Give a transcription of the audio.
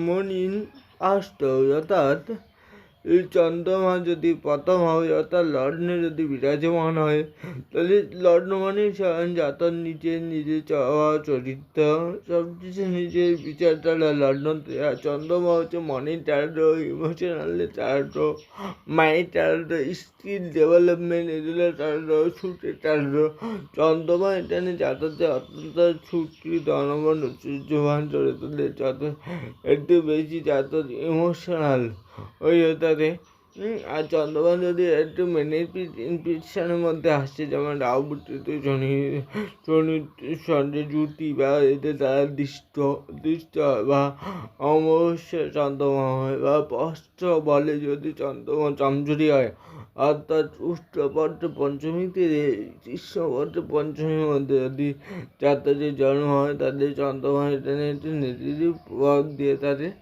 Moon in আষ্ট অর্থাৎ এই চন্দ্রমা যদি প্রথম হয়, অর্থাৎ লগ্নে যদি বিরাজমান হয়, তাহলে লগ্ন মানেই স্বয়ং জাতক নিজের নিজের চাওয়া চরিত্র। সব কিছু নিজের বিচারধারা লগ্ন চন্দ্রমা হচ্ছে money tarot emotional tarot mind tarot skill development এগুলো ট্যারো ছুটে ট্যারো চন্দ্রমা এখানে জাতকদের অত্যন্ত ছুটি ধনবান ঐশ্বর্যবান তোলে যত একটু বেশি জাতক ইমোশনাল ওই তাতে আর চন্দ্রবান যদি একটু মেনিফিকেশনের মধ্যে আসছে যেমন রাহুবুটিতে শনি শনি সন্ধ্যে জুতি বা এতে তারা দৃষ্ট দৃষ্ট বা অমাবস্যা চন্দ্রমা হয় বা স্পষ্ট বলে যদি চন্দ্রমা চমচুরি হয়, অর্থাৎ উষ্ণপত্র পঞ্চমীতে কৃষ্ণপত্র পঞ্চমীর মধ্যে যদি যাত্রাদের জন্ম হয়, তাদের চন্দ্রমা এখানে একটি নেতিবাচক প্রভাব দিয়ে থাকে।